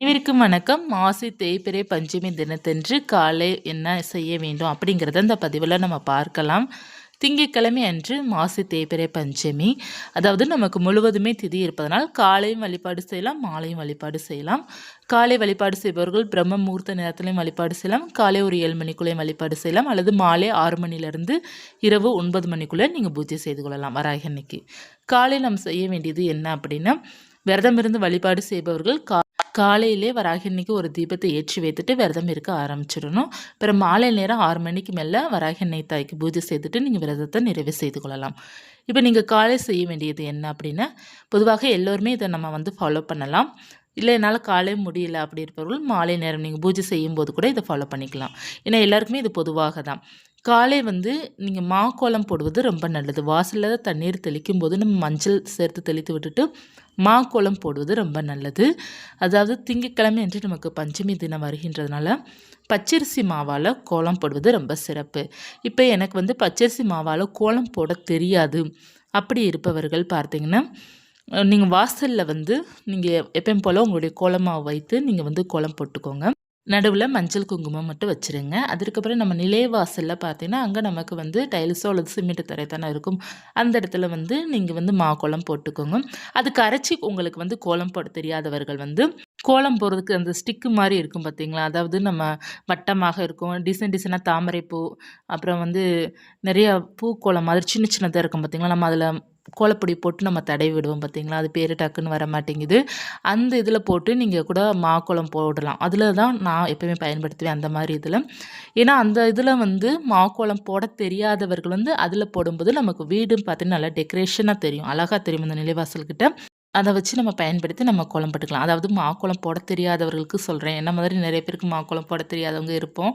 அனைவருக்கும் வணக்கம். மாசி தேய்பிறை பஞ்சமி தினத்தன்று காலை என்ன செய்ய வேண்டும் அப்படிங்கிறத இந்த பதிவில் நம்ம பார்க்கலாம். திங்கட்கிழமை அன்று மாசி தேய்பிறை பஞ்சமி. அதாவது நமக்கு முழுவதுமே திதி இருப்பதனால் காலையும் வழிபாடு செய்யலாம் மாலையும் வழிபாடு செய்யலாம். காலை வழிபாடு செய்பவர்கள் பிரம்ம முகூர்த்த நேரத்திலையும் வழிபாடு செய்யலாம். காலை ஒரு ஏழு மணிக்குள்ளேயும் வழிபாடு செய்யலாம். அல்லது மாலை ஆறு மணிலேருந்து இரவு ஒன்பது மணிக்குள்ளே நீங்கள் பூஜை செய்து கொள்ளலாம் வராக அன்னைக்கு காலை நம்ம செய்ய வேண்டியது என்ன அப்படின்னா விரதம் இருந்து வழிபாடு செய்பவர்கள் கா காலையிலே வராகின்னைக்கு ஒரு தீபத்தை ஏற்றி வைத்துட்டு விரதம் இருக்க ஆரம்பிச்சிடணும். அப்புறம் மாலை நேரம் ஆறு மணிக்கு மேலே வராகிண்ணை தாய்க்கு பூஜை செய்துட்டு நீங்கள் விரதத்தை நிறைவு செய்து கொள்ளலாம். இப்போ நீங்கள் காலை செய்ய வேண்டியது என்ன அப்படின்னா பொதுவாக எல்லோருமே இதை நம்ம வந்து ஃபாலோ பண்ணலாம். இல்லை என்னால் காலை முடியல அப்படி இருப்பவர்கள் மாலை நேரம் நீங்கள் பூஜை செய்யும் போது கூட இதை ஃபாலோ பண்ணிக்கலாம். ஏன்னா எல்லாருக்குமே இது பொதுவாக தான் காலை வந்து நீங்கள் மாக்கோலம் போடுவது ரொம்ப நல்லது. வாசலில் தண்ணீர் தெளிக்கும் போது நம்ம மஞ்சள் சேர்த்து தெளித்து விட்டுட்டு மாக்கோலம் போடுவது ரொம்ப நல்லது. அதாவது திங்கக்கிழமை என்று நமக்கு பஞ்சமி தினம் வருகின்றதுனால பச்சரிசி மாவால் கோலம் போடுவது ரொம்ப சிறப்பு. இப்போ எனக்கு வந்து பச்சரிசி மாவால் கோலம் போட தெரியாது. அப்படி இருப்பவர்கள் பார்த்தீங்கன்னா நீங்கள் வாசலில் வந்து நீங்கள் எப்பயும் போல் உங்களுடைய கோலமாக வைத்து நீங்கள் வந்து கோலம் போட்டுக்கோங்க. நடுவில் மஞ்சள் குங்குமம் மட்டும் வச்சுருங்க. அதுக்கப்புறம் நம்ம நிலைவாசலில் பார்த்தீங்கன்னா அங்கே நமக்கு வந்து டைல்ஸோ அல்லது சிமெண்ட் தரை தானே இருக்கும். அந்த இடத்துல வந்து நீங்கள் வந்து மா கோலம் போட்டுக்கோங்க. அதுக்கு அரைச்சி உங்களுக்கு வந்து கோலம் போட தெரியாதவர்கள் வந்து கோலம் போடுறதுக்கு அந்த ஸ்டிக்கு மாதிரி இருக்கும் பார்த்தீங்களா அதாவது நம்ம வட்டமாக இருக்கும். டிசைன் டிசைனாக தாமரை பூ அப்புறம் வந்து நிறைய கோலம் மாதிரி சின்ன சின்னதாக இருக்கும் பார்த்தீங்களா நம்ம அதில் கோலப்பொடி போட்டு நம்ம தடவி விடுவோம் பார்த்தீங்களா? அது பேர் டக்குன்னு வர மாட்டேங்குது. அந்த இதில் போட்டு நீங்கள் கூட மாக்கோளம் போடலாம். அதில் தான் நான் எப்போயுமே பயன்படுத்துவேன் அந்த மாதிரி இதில். ஏன்னா அந்த இதில் வந்து மாக்கோளம் போட தெரியாதவர்கள் வந்து அதில் போடும்போது நமக்கு வீடும் பார்த்தீங்கன்னா நல்லா டெக்கரேஷனாக தெரியும். அழகாக தெரியும் அந்த நிலைவாசல்கிட்ட. அதை வச்சு நம்ம பயன்படுத்தி நம்ம கோலம் போட்டுக்கலாம். அதாவது மாக்குளம் போட தெரியாதவர்களுக்கு சொல்கிறேன் என்ன மாதிரி நிறைய பேருக்கு மாக்குளம் போட தெரியாதவங்க இருப்போம்.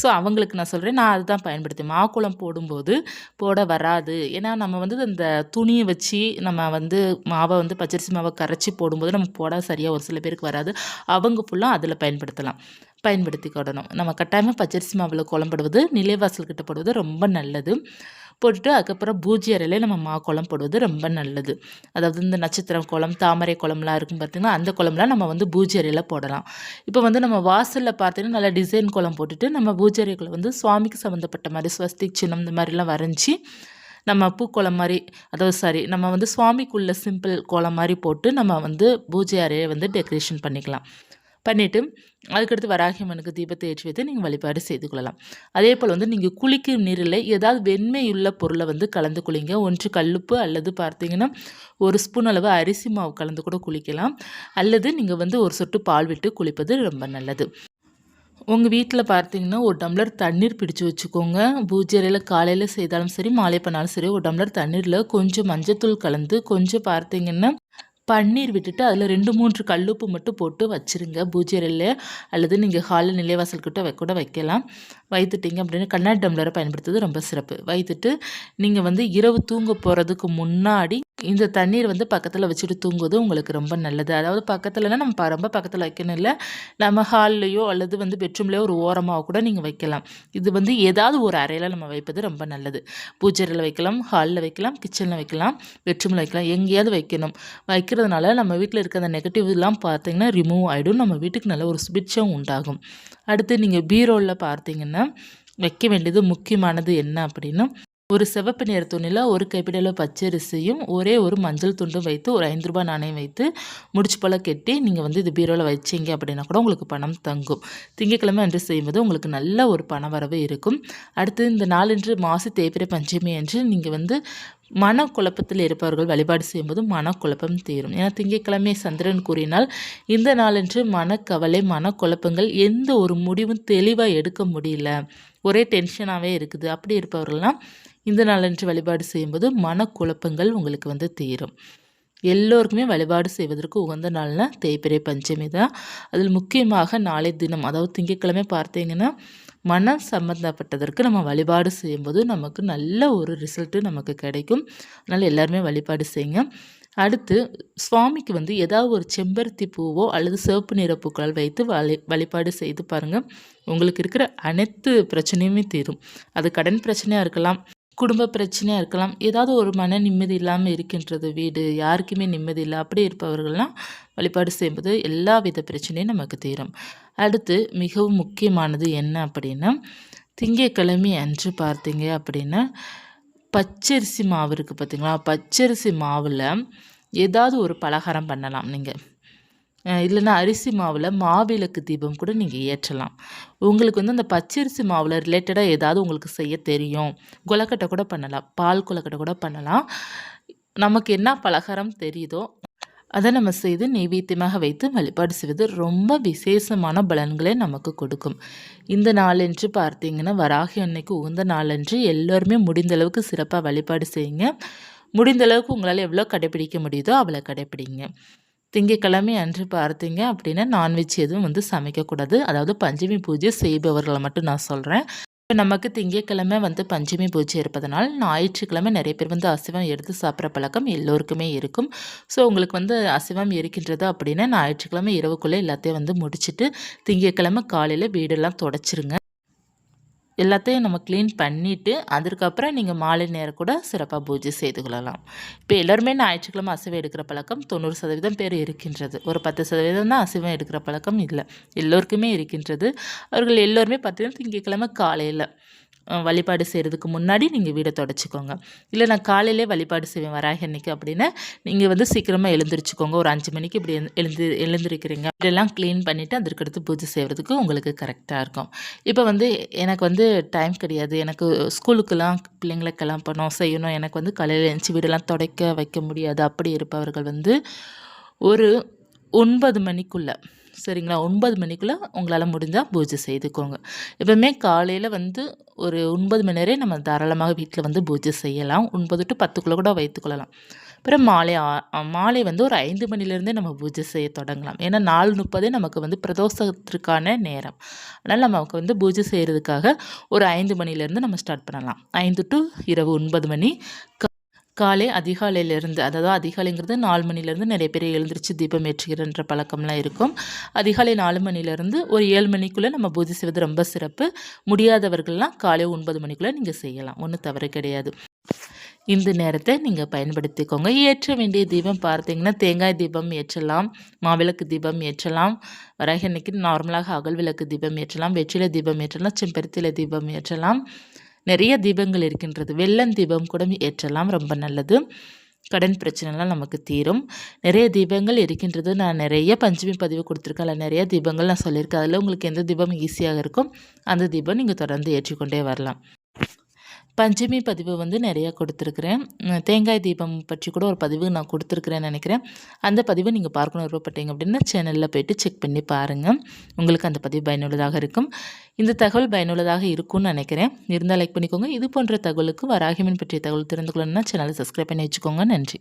ஸோ அவங்களுக்கு நான் சொல்கிறேன் நான் அதுதான் பயன்படுத்தி மாக்குளம் போடும்போது போட வராது. ஏன்னா நம்ம வந்து அந்த துணியை வச்சு நம்ம வந்து மாவை வந்து பச்சரிசி மாவை கரைச்சி போடும்போது நம்ம போட சரியாக ஒரு சில பேருக்கு வராது. அவங்க ஃபுல்லாக அதில் பயன்படுத்தலாம். பயன்படுத்திக்கிடணும் நம்ம கட்டாயமாக பச்சரிசி மாவில் குழம்புடுவது நிலைவாசல் கிட்ட போடுவது ரொம்ப நல்லது. போட்டுட்டு அதுக்கப்புறம் பூஜை அறையிலே நம்ம மா குளம் போடுவது ரொம்ப நல்லது. அதாவது இந்த நட்சத்திரம் குளம் தாமரை குளம்லாம் இருக்கும் பார்த்திங்கன்னா அந்த குளம்லாம் நம்ம வந்து பூஜை அறையில் போடலாம். இப்போ வந்து நம்ம வாசலில் பார்த்தீங்கன்னா நல்லா டிசைன் குளம் போட்டுட்டு நம்ம பூஜை அறைகளை வந்து சுவாமிக்கு சம்மந்தப்பட்ட மாதிரி ஸ்வஸ்திக் சின்னம் இந்த மாதிரிலாம் வரைஞ்சி நம்ம பூக்கோளம் மாதிரி அதாவது சாரி நம்ம வந்து சுவாமிக்குள்ள சிம்பிள் கோலம் மாதிரி போட்டு நம்ம வந்து பூஜை அறையை வந்து டெக்கரேஷன் பண்ணிக்கலாம். பண்ணிவிட்டு அதுக்கடுத்து வராகியம்மனுக்கு தீபத்தை ஏற்றி வைத்து நீங்கள் வழிபாடு செய்து கொள்ளலாம். அதே போல் வந்து நீங்கள் குளிக்கும் நீரில் ஏதாவது வெண்மையுள்ள பொருளை வந்து கலந்து குளிங்க. ஒன்று கல்லுப்பு அல்லது பார்த்தீங்கன்னா ஒரு ஸ்பூன் அளவு அரிசி மாவு கலந்து கூட குளிக்கலாம். அல்லது நீங்கள் வந்து ஒரு சொட்டு பால் விட்டு குளிப்பது ரொம்ப நல்லது. உங்கள் வீட்டில் பார்த்தீங்கன்னா ஒரு டம்ளர் தண்ணீர் பிடிச்சி வச்சுக்கோங்க. பூஜையில் காலையில் செய்தாலும் சரி மாலை பண்ணாலும் சரி ஒரு டம்ளர் தண்ணீரில் கொஞ்சம் மஞ்சத்தூள் கலந்து கொஞ்சம் பார்த்தீங்கன்னா பன்னீர் விட்டுட்டு அதில் ரெண்டு மூன்று கல்லுப்பு மட்டும் போட்டு வச்சுருங்க. பூஜை அல்லது நீங்கள் ஹாலில் நிலைவாசல் கிட்ட கூட வைக்கலாம். வைத்துட்டிங்க அப்படின்னு கண்ணாடி டம்ளரை பயன்படுத்துறது ரொம்ப சிறப்பு. வைத்துட்டு நீங்கள் வந்து இரவு தூங்க போகிறதுக்கு முன்னாடி இந்த தண்ணீர் வந்து பக்கத்தில் வச்சுட்டு தூங்குவது உங்களுக்கு ரொம்ப நல்லது. அதாவது பக்கத்துலனா நம்ம ரொம்ப பக்கத்தில் வைக்கணும் இல்லை. நம்ம ஹால்லையோ அல்லது வந்து பெட்ரூம்லேயோ ஒரு ஓரமாக கூட நீங்கள் வைக்கலாம். இது வந்து ஏதாவது ஒரு அறையில் நம்ம வைப்பது ரொம்ப நல்லது. பூஜையில் வைக்கலாம் ஹாலில் வைக்கலாம் கிச்சனில் வைக்கலாம் பெட்ரூமில் வைக்கலாம் எங்கேயாவது வைக்கணும். வைக்கிறதுனால நம்ம வீட்டில் இருக்க அந்த நெகட்டிவ்லாம் பார்த்தீங்கன்னா ரிமூவ் ஆகிடும் நம்ம வீட்டுக்கு நல்ல ஒரு சுபிட்சம் உண்டாகும். அடுத்து நீங்கள் பீரோவில் பார்த்தீங்கன்னா வைக்க வேண்டியது முக்கியமானது என்ன அப்படின்னா ஒரு சிவப்பு நிற துணியில் ஒரு கைப்பிடல பச்சரிசியும் ஒரே ஒரு மஞ்சள் துண்டும் வைத்து ஒரு ஐந்து ரூபாய் நாணயம் வைத்து முடிச்சு போல் கெட்டி நீங்கள் வந்து இது பீரோவில் வச்சிங்க அப்படின்னா கூட உங்களுக்கு பணம் தங்கும். திங்கக்கிழமை அன்று செய்யும்போது உங்களுக்கு நல்ல ஒரு பண வரவு இருக்கும். அடுத்து இந்த நாளன்று மாசி தேய்பிரை பஞ்சமி என்று நீங்கள் வந்து மனக்குழப்பத்தில் இருப்பவர்கள் வழிபாடு செய்யும்போது மனக்குழப்பம் தீரும். ஏன்னா திங்கட்கிழமை சந்திரன் கூறினால் இந்த நாளன்று மனக்கவலை மனக்குழப்பங்கள் எந்த ஒரு முடிவும் தெளிவாக எடுக்க முடியல. ஒரே டென்ஷனாகவே இருக்குது. அப்படி இருப்பவர்கள்லாம் இந்த நாளன்று வழிபாடு செய்யும்போது மனக்குழப்பங்கள் உங்களுக்கு வந்து தீரும். எல்லோருக்குமே வழிபாடு செய்வதற்கு உகந்த நாள்னால் தேய்பிரை பஞ்சமி தான். அதில் முக்கியமாக நாளை தினம் அதாவது திங்கட்கிழமை பார்த்தீங்கன்னா மனம் சம்மந்தப்பட்டதற்கு நம்ம வழிபாடு செய்யும்போது நமக்கு நல்ல ஒரு ரிசல்ட்டு நமக்கு கிடைக்கும். அதனால் எல்லாருமே வழிபாடு செய்யுங்க. அடுத்து சுவாமிக்கு வந்து ஏதாவது ஒரு செம்பருத்தி பூவோ அல்லது சிவப்பு நிற பூக்களால் வைத்து வழி வழிபாடு செய்து பாருங்கள் உங்களுக்கு இருக்கிற அனைத்து பிரச்சனையுமே தீரும். அது கடன் பிரச்சனையாக இருக்கலாம் குடும்ப பிரச்சனையாக இருக்கலாம் ஏதாவது ஒரு மன நிம்மதி இல்லாமல் இருக்கின்றது வீடு யாருக்குமே நிம்மதி இல்லை அப்படி இருப்பவர்கள்லாம் வழிபாடு செய்யும்போது எல்லா வித பிரச்சனையும் நமக்கு தீரும். அடுத்து மிகவும் முக்கியமானது என்ன அப்படின்னா திங்கக்கிழமை அன்று பார்த்தீங்க அப்படின்னா பச்சரிசி மாவு இருக்குது பார்த்தீங்களா பச்சரிசி மாவில் ஏதாவது ஒரு பலகாரம் பண்ணலாம் நீங்கள் இல்லைன்னா அரிசி மாவில் மாவிளக்கு தீபம் கூட நீங்கள் ஏற்றலாம். உங்களுக்கு வந்து அந்த பச்சரிசி மாவில் ரிலேட்டடாக ஏதாவது உங்களுக்கு செய்ய தெரியும். கொலக்கட்டை கூட பண்ணலாம். பால் கொலக்கட்டை கூட பண்ணலாம். நமக்கு என்ன பலகாரம் தெரியுதோ அதை நம்ம செய்து நெய்வேத்தியமாக வைத்து வழிபாடு செய்வது ரொம்ப விசேஷமான பலன்களை நமக்கு கொடுக்கும். இந்த நாளன்று பார்த்தீங்கன்னா வராகி அன்னைக்கு உகந்த நாளன்று எல்லோருமே முடிந்தளவுக்கு சிறப்பாக வழிபாடு செய்யுங்க. முடிந்த அளவுக்கு உங்களால் எவ்வளோ கடைப்பிடிக்க முடியுதோ அவ்வளோ கடைப்பிடிங்க. திங்கக்கிழமை அன்று பார்த்தீங்க அப்படின்னா நான்வெஜ் எதுவும் வந்து சமைக்கக்கூடாது. அதாவது பஞ்சமி பூஜை செய்பவர்களை மட்டும் நான் சொல்கிறேன் இப்போ நமக்கு திங்கக்கிழமை வந்து பஞ்சமி பூஜை இருப்பதனால் ஞாயிற்றுக்கிழமை நிறைய பேர் வந்து அசைவம் எடுத்து சாப்பிட்ற பழக்கம் எல்லோருக்குமே இருக்கும். ஸோ உங்களுக்கு வந்து அசைவம் இருக்கின்றது அப்படின்னா ஞாயிற்றுக்கிழமை இரவுக்குள்ளே எல்லாத்தையும் வந்து முடிச்சுட்டு திங்கக்கிழமை காலையில் வீடெல்லாம் தொடச்சிருங்க. எல்லாத்தையும் நம்ம க்ளீன் பண்ணிவிட்டு அதற்கப்புறம் நீங்கள் மாலை நேரம் கூட சிறப்பாக பூஜை செய்து கொள்ளலாம். இப்போ எல்லோருமே ஞாயிற்றுக்கிழமை அசைவம் எடுக்கிற பழக்கம் தொண்ணூறு சதவீதம் பேர் இருக்கின்றது. ஒரு பத்து சதவீதம் தான் அசைவம் எடுக்கிற பழக்கம் இல்லை. எல்லோருக்குமே இருக்கின்றது. அவர்கள் எல்லோருமே பார்த்தீங்கன்னா திங்கக்கிழமை காலையில் வழிபாடு செய்கிறதுக்கு முன்னாடி நீங்கள் வீடை தொடச்சிக்கோங்க. இல்லை நான் காலையிலே வழிபாடு செய்வேன் வராக அன்னைக்கு அப்படின்னா. நீங்கள் வந்து சீக்கிரமாக எழுந்திரிச்சிக்கோங்க. ஒரு அஞ்சு மணிக்கு இப்படி எழுந்து எழுந்திருக்கிறீங்க. இதெல்லாம் க்ளீன் பண்ணிவிட்டு அதற்கடுத்து பூஜை செய்கிறதுக்கு உங்களுக்கு கரெக்டாக இருக்கும். இப்போ வந்து எனக்கு வந்து டைம் கிடையாது. எனக்கு ஸ்கூலுக்கெல்லாம் பிள்ளைங்களை கிளம்பணும் செய்யணும். எனக்கு வந்து காலையில் எழுந்துச்சி வீடெல்லாம் துடைக்க வைக்க முடியாது. அப்படி இருப்பவர்கள் வந்து ஒரு ஒன்பது மணிக்குள்ளே சரிங்களா? ஒன்பது மணிக்குள்ளே உங்களால் முடிஞ்சால் பூஜை செய்துக்கோங்க. எப்போவுமே காலையில் வந்து ஒரு ஒன்பது மணி நேரம் நம்ம தாராளமாக வீட்டில் வந்து பூஜை செய்யலாம். ஒன்பது டு பத்துக்குள்ளே கூட வைத்துக்கொள்ளலாம் அப்புறம் மாலை மாலை வந்து ஒரு ஐந்து மணிலேருந்தே நம்ம பூஜை செய்ய தொடங்கலாம். ஏன்னா நாலு முப்பதே நமக்கு வந்து பிரதோஷத்திற்கான நேரம். அதனால் நமக்கு வந்து பூஜை செய்கிறதுக்காக ஒரு ஐந்து மணிலேருந்து நம்ம ஸ்டார்ட் பண்ணலாம். ஐந்து டு இரவு ஒன்பது மணி காலை அதிகாலையிலேருந்து அதாவது அதிகாலைங்கிறது நாலு மணிலேருந்து நிறைய பேர் எழுந்திரிச்சு தீபம் ஏற்றுகிறன்ற பழக்கம்லாம் இருக்கும். அதிகாலை நாலு மணிலேருந்து ஒரு ஏழு மணிக்குள்ளே நம்ம பூஜை செய்வது ரொம்ப சிறப்பு. முடியாதவர்கள்லாம் காலை ஒன்பது மணிக்குள்ளே நீங்கள் செய்யலாம். ஒன்றும் தவறு கிடையாது. இந்த நேரத்தை நீங்கள் பயன்படுத்திக்கோங்க. ஏற்ற வேண்டிய தீபம் பார்த்தீங்கன்னா தேங்காய் தீபம் ஏற்றலாம் மாவிளக்கு தீபம் ஏற்றலாம் வரகன்னைக்கு நார்மலாக அகல் விளக்கு தீபம் ஏற்றலாம் வெற்றிலை தீபம் ஏற்றலாம் செம்பருத்தில தீபம் ஏற்றலாம். நிறைய தீபங்கள் இருக்கின்றது. வெள்ளம் தீபம் கூட ஏற்றலாம். ரொம்ப நல்லது. கடன் பிரச்சனைலாம் நமக்கு தீரும். நிறைய தீபங்கள் இருக்கின்றது. நான் நிறைய பஞ்சமி பதிவு கொடுத்துருக்கேன். அதில் நிறைய தீபங்கள் நான் சொல்லியிருக்கேன். அதில் உங்களுக்கு எந்த தீபம் ஈஸியாக இருக்கும். அந்த தீபம் நீங்கள் தொடர்ந்து ஏற்றிக்கொண்டே வரலாம். பஞ்சமி பதிவு வந்து நிறையா கொடுத்துருக்குறேன். தேங்காய் தீபம் பற்றி கூட ஒரு பதிவு நான் கொடுத்துருக்குறேன்னு நினைக்கிறேன். அந்த பதிவை நீங்கள் பார்க்கணும். விருப்பப்பட்டீங்க அப்படின்னா சேனலில் போய்ட்டு செக் பண்ணி பாருங்கள் உங்களுக்கு அந்த பதிவு பயனுள்ளதாக இருக்கும். இந்த தகவல் பயனுள்ளதாக இருக்கும்னு நினைக்கிறேன். இருந்தால் லைக் பண்ணிக்கோங்க. இது போன்ற தகவலுக்கு வராகிமன் பற்றிய தகவல் தெரிந்து கொள்ளணும்னா சேனலை சப்ஸ்கிரைப் பண்ணி வச்சுக்கோங்க. நன்றி.